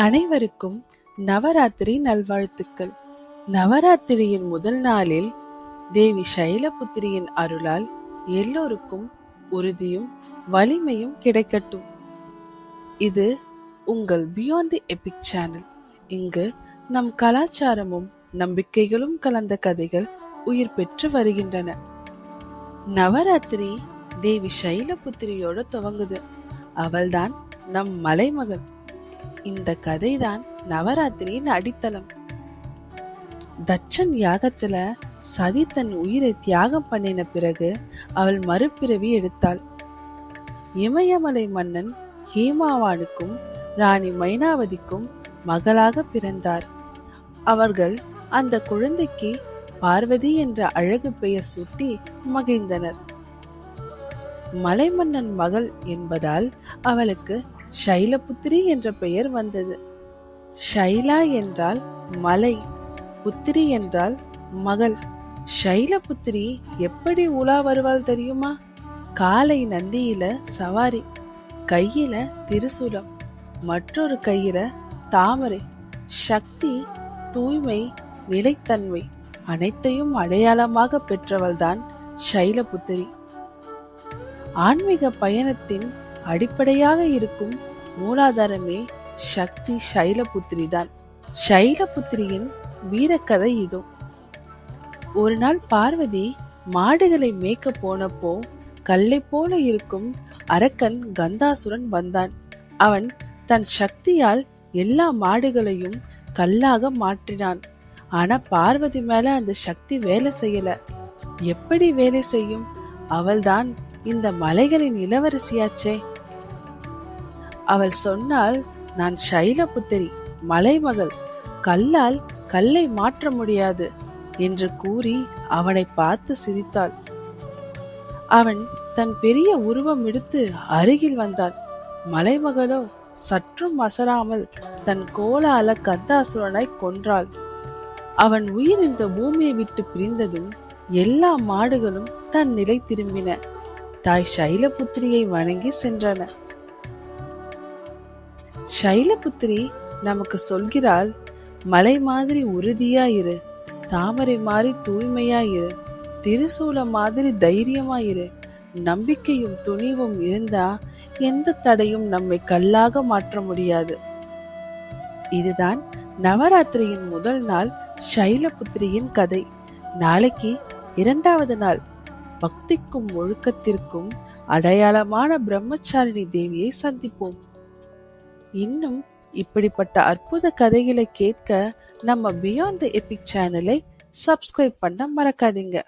அனைவருக்கும் நவராத்திரி நல்வாழ்த்துக்கள். நவராத்திரியின் முதல் நாளில் தேவி சைலபுத்திரியின் அருளால் எல்லோருக்கும் உறுதியும் வலிமையும் கிடைக்கட்டும். இது உங்கள் பியாண்ட் தி எபிக் சேனல் இங்கு நம் கலாச்சாரமும் நம்பிக்கைகளும் கலந்த கதைகள் உயிர் பெற்று வருகின்றன. நவராத்திரி தேவி சைலபுத்திரியோட துவங்குது. அவள்தான் நம் மலைமகள். இந்த கதைதான் நவராத்திரியின் அடித்தளம். தட்சன் யாகத்துல சதி தன் உயிரை தியாகம் பண்ணின பிறகு அவள் மறுபிறவி எடுத்தாள். இமயமலை மன்னன் ஹேமாவானுக்கும் ராணி மைனாவதிக்கும் மகளாக பிறந்தார். அவர்கள் அந்த குழந்தைக்கு பார்வதி என்ற அழகு பெயர் சூட்டி மகிழ்ந்தனர். மலைமன்னன் மகள் என்பதால் அவளுக்கு ஷைலபுத்திரி என்ற பெயர் வந்தது. ஷைலா என்றால் மலை புத்திரி என்றால் மகள். ஷைலபுத்திரி எப்படி உலா வருவாள் தெரியுமா? காலை நந்தியில சவாரி கையில திருசூலம் மற்றொரு கையில தாமரை. சக்தி தூய்மை நிலைத்தன்மை அனைத்தையும் அடையாளமாக பெற்றவள்தான் ஷைலபுத்திரி. ஆன்மீக பயணத்தின் அடிப்படையாக இருக்கும் மூலாதாரமே சக்தி ஷைலபுத்திரி தான். ஷைலபுத்திரியின் வீரக்கதை இதோ. ஒரு நாள் பார்வதி மாடுகளை மேய்க்க போனப்போ கல்லை போல இருக்கும் அரக்கன் கந்தாசுரன் வந்தான். அவன் தன் சக்தியால் எல்லா மாடுகளையும் கல்லாக மாற்றினான். ஆனா பார்வதி மேல அந்த சக்தி வேலை செய்யல. எப்படி வேலை செய்யும்? அவள்தான் இந்த மலைகளின் இளவரசியாச்சே. அவள் சொன்னால் நான் சைலபுத்திரி மலைமகள் கல்லால் கல்லை மாற்ற முடியாது என்று கூறி அவனை பார்த்து சிரித்தாள். அவன் தன் பெரிய உருவம் எடுத்து அருகில் வந்தான். மலைமகளோ சற்றும் அசராமல் தன் கோலால கந்தாசுரனை கொன்றாள். அவன் உயிர் இந்த பூமியை விட்டு பிரிந்ததும் எல்லா மாடுகளும் தன் நிலை திரும்பின. தாய் சைலபுத்திரியை வணங்கி சென்றன. சைலபுத்திரி நமக்கு சொல்கிறாள் மலை மாதிரி உறுதியாயிரு தாமரை மாதிரி தூய்மையா இரு திருசூலம் மாதிரி தைரியமாயிரு நம்பிக்கையும் துணிவும் இருந்தா எந்த தடையும் நம்மை கல்லாக மாற்ற முடியாது. இதுதான் நவராத்திரியின் முதல் நாள் சைலபுத்திரியின் கதை. நாளைக்கு இரண்டாவது நாள். பக்திக்கும் ஒழுக்கத்திற்கும் அடையாளமான பிரம்மச்சாரிணி தேவியை சந்திப்போம். இன்னும் இப்படிப்பட்ட அற்புத கதைகளை கேட்க நம்ம பியாண்ட் தி எபிக் சேனலை சப்ஸ்கிரைப் பண்ண மறக்காதீங்க.